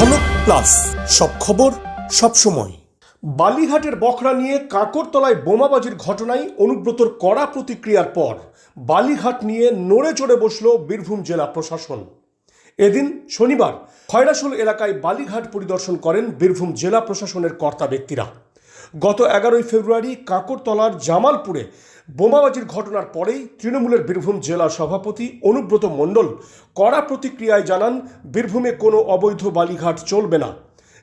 ঝলক প্লাস সব খবর, সব সময়। বালিঘাটের বখরা নিয়ে কাকরতলায় বোমাবাজির ঘটনায় অনুব্রতর কড়া প্রতিক্রিয়ার পর বালিঘাট নিয়ে নড়ে চড়ে বসল বীরভূম জেলা প্রশাসন। এদিন শনিবার খয়রাসোল এলাকায় বালিঘাট পরিদর্শন করেন বীরভূম জেলা প্রশাসনের কর্তা ব্যক্তিরা। গত এগারোই ফেব্রুয়ারি কাকরতলার জামালপুরে বোমাবাজির ঘটনার পরেই তৃণমূলের বীরভূম জেলা সভাপতি অনুব্রত মণ্ডল কড়া প্রতিক্রিয়ায় জানান, বীরভূমে কোনো অবৈধ বালিঘাট চলবে না।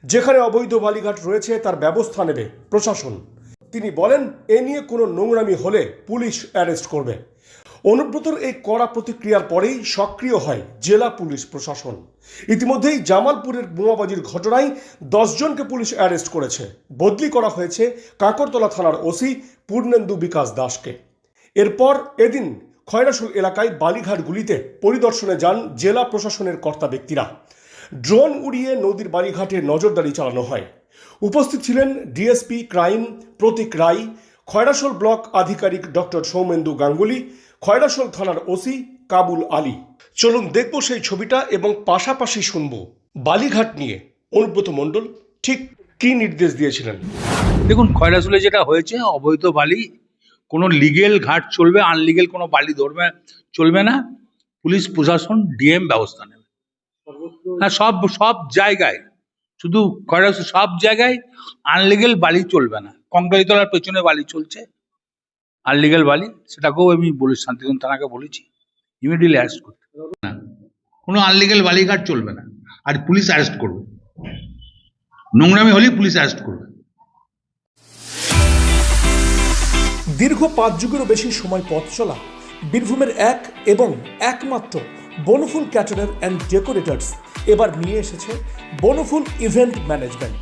যেখানে অবৈধ বালিঘাট রয়েছে, তার ব্যবস্থা নেবে প্রশাসন। তিনি বলেন, এ নিয়ে কোনো নোংরামি হলে পুলিশ অ্যারেস্ট করবে। অনুব্রতর এই কড়া প্রতিক্রিয়ার পরেই সক্রিয় হয় জেলা পুলিশ প্রশাসন। ইতিমধ্যেই জামালপুরের বোমাবাজির ঘটনায় দশজনকে পুলিশ অ্যারেস্ট করেছে। বদলি করা হয়েছে কাকরতলা থানার ওসি পূর্ণেন্দু বিকাশ দাসকে। এরপর এদিন খয়রাসুল এলাকায় বালিঘাটগুলিতে পরিদর্শনে যান জেলা প্রশাসনের কর্তা ব্যক্তিরা। ড্রোন উড়িয়ে নদীর বালিঘাটে নজরদারি চালানো হয়। উপস্থিত ছিলেন DSP crime Pratik Roy Khoyrasol block আধিকারিক ডক্টর সৌমেন্দু গাঙ্গুলি খয়রাসোল থানার ওসি কাবুল আলী। চলুন দেখব সেই ছবিটা এবং পাশাপাশি শুনব বালিঘাট নিয়ে। অনুব্রত মণ্ডল, ঠিক কী নির্দেশ দিয়েছিলেন? দেখুন, খয়রাসুলে যেটা হয়েছে, অবৈধ বালি, কোনো লিগেল ঘাট চলবে আনলিগেল কোনো বালি ধরবে, চলবে না। পুলিশ, প্রশাসন, ডিএম ব্যবস্থা নেবে। হ্যাঁ সব সব জায়গায়, শুধু খয়রাসুল, সব জায়গায় আনলিগেল বালি চলবে না। কঙ্কালীতলার পেছনে বালি চলছে। আনলিগেল বালি সেটাকেও আমি বলি শান্তিগঞ্জ থানাকে বলেছি ইমিডিয়েটলি অ্যারেস্ট করতে। না কোনো আনলিগেল বালিঘাট চলবে না আর পুলিশ অ্যারেস্ট করবে। নোংরামি হলেই পুলিশ অ্যারেস্ট করবে। দীর্ঘ পাঁচ যুগেরও বেশি সময় পথ চলা বীরভূমের এক এবং একমাত্র বনফুল ক্যাটারার অ্যান্ড ডেকোরেটার্স এবার নিয়ে এসেছে বনফুল ইভেন্ট ম্যানেজমেন্ট